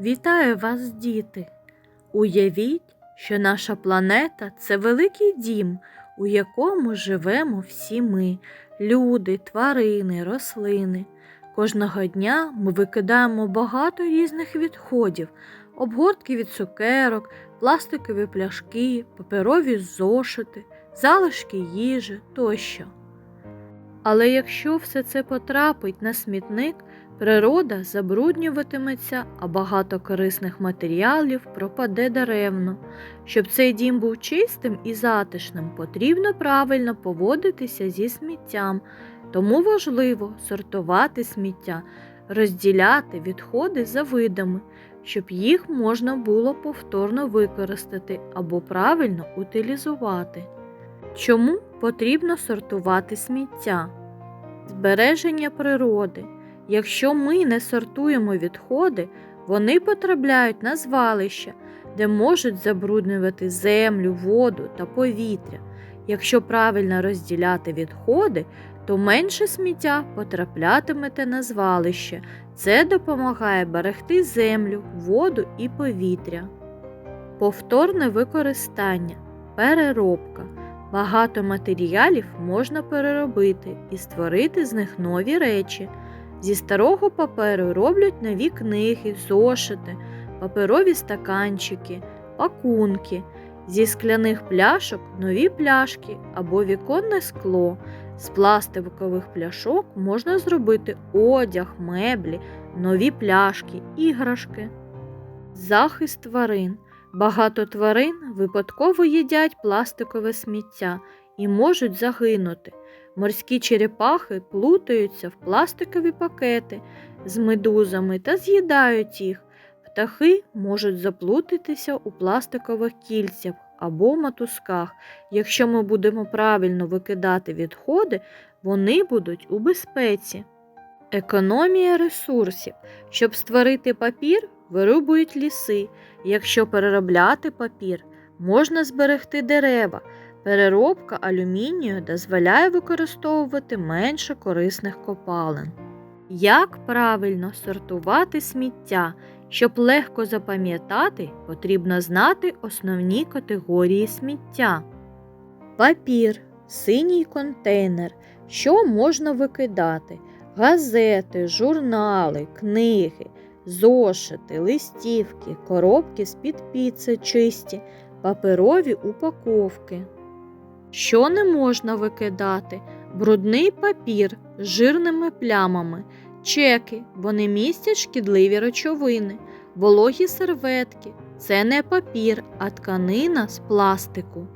Вітаю вас, діти! Уявіть, що наша планета це великий дім, у якому живемо всі ми люди, тварини, рослини. Кожного дня ми викидаємо багато різних відходів, обгортки від цукерок, пластикові пляшки, паперові зошити, залишки їжі тощо. Але якщо все це потрапить на смітник, Природа забруднюватиметься, а багато корисних матеріалів пропаде даремно. Щоб цей дім був чистим і затишним, потрібно правильно поводитися зі сміттям, тому важливо сортувати сміття, розділяти відходи за видами, щоб їх можна було повторно використати або правильно утилізувати. Чому потрібно сортувати сміття? Збереження природи. Якщо ми не сортуємо відходи, вони потрапляють на звалища, де можуть забруднювати землю, воду та повітря. Якщо правильно розділяти відходи, то менше сміття потраплятимете на звалище. Це допомагає берегти землю, воду і повітря. Повторне використання, переробка. Багато матеріалів можна переробити і створити з них нові речі. Зі старого паперу роблять нові книги, зошити, паперові стаканчики, пакунки, зі скляних пляшок нові пляшки або віконне скло. З пластикових пляшок можна зробити одяг, меблі, нові пляшки, іграшки. Захист тварин. Багато тварин випадково їдять пластикове сміття і можуть загинути. Морські черепахи плутаються в пластикові пакети з медузами та з'їдають їх. Птахи можуть заплутатися у пластикових кільцях або матузках. Якщо ми будемо правильно викидати відходи, вони будуть у безпеці. Економія ресурсів. Щоб створити папір, вирубують ліси. Якщо переробляти папір, можна зберегти дерева. Переробка алюмінію дозволяє використовувати менше корисних копалин. Як правильно сортувати сміття? Щоб легко запам'ятати, потрібно знати основні категорії сміття. Папір, синій контейнер, що можна викидати, газети, журнали, книги, зошити, листівки, коробки з-під піци чисті, паперові упаковки. Що не можна викидати? Брудний папір з жирними плямами, чеки, вони містять шкідливі речовини, вологі серветки. Це не папір, а тканина з пластику.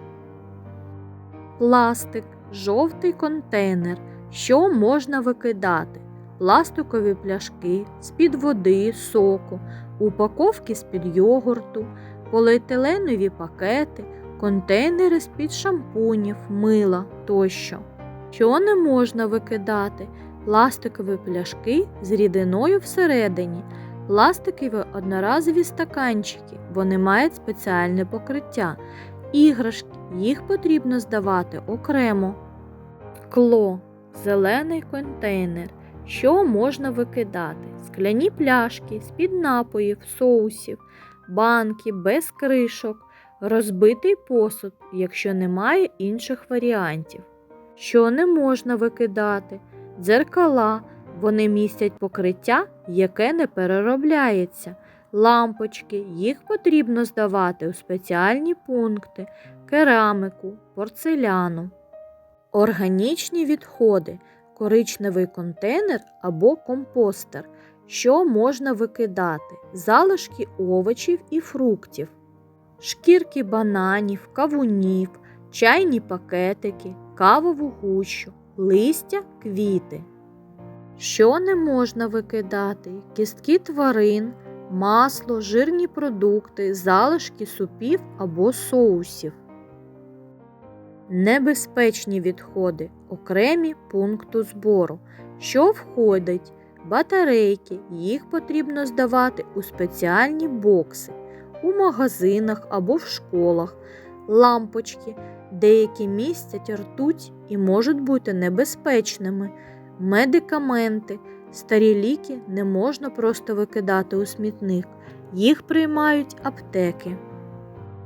Пластик, жовтий контейнер. Що можна викидати? Пластикові пляшки з-під води, соку, упаковки з-під йогурту, поліетиленові пакети, контейнери з-під шампунів, мила тощо. Що не можна викидати? Пластикові пляшки з рідиною всередині, пластикові одноразові стаканчики, вони мають спеціальне покриття, іграшки, їх потрібно здавати окремо. Скло, зелений контейнер. Що можна викидати? Скляні пляшки з-під напоїв, соусів, банки без кришок, розбитий посуд, якщо немає інших варіантів. Що не можна викидати? Дзеркала. Вони містять покриття, яке не переробляється. Лампочки, їх потрібно здавати у спеціальні пункти, керамику, порцеляну. Органічні відходи, коричневий контейнер або компостер. Що можна викидати? Залишки овочів і фруктів, шкірки бананів, кавунів, чайні пакетики, кавову гущу, листя, квіти. Що не можна викидати? Кістки тварин, масло, жирні продукти, залишки супів або соусів. Небезпечні відходи окремі пункту збору. Що входить? Батарейки, їх потрібно здавати у спеціальні бокси, у магазинах або в школах, лампочки, деякі містять ртуть і можуть бути небезпечними, медикаменти, Старі ліки не можна просто викидати у смітник, їх приймають аптеки.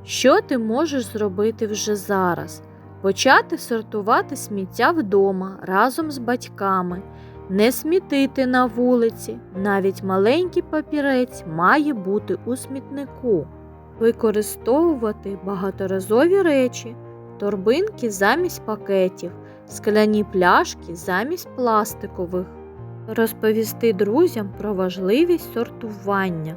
Що ти можеш зробити вже зараз? Почати сортувати сміття вдома разом з батьками, не смітити на вулиці, навіть маленький папірець має бути у смітнику, використовувати багаторазові речі, торбинки замість пакетів, скляні пляшки замість пластикових, розповісти друзям про важливість сортування.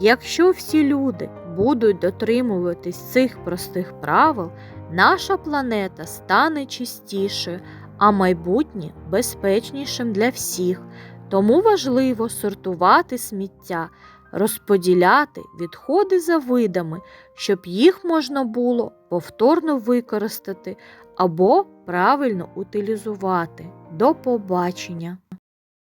Якщо всі люди будуть дотримуватись цих простих правил, наша планета стане чистішою, а майбутнє безпечнішим для всіх. Тому важливо сортувати сміття, розподіляти відходи за видами, щоб їх можна було повторно використати або правильно утилізувати. До побачення!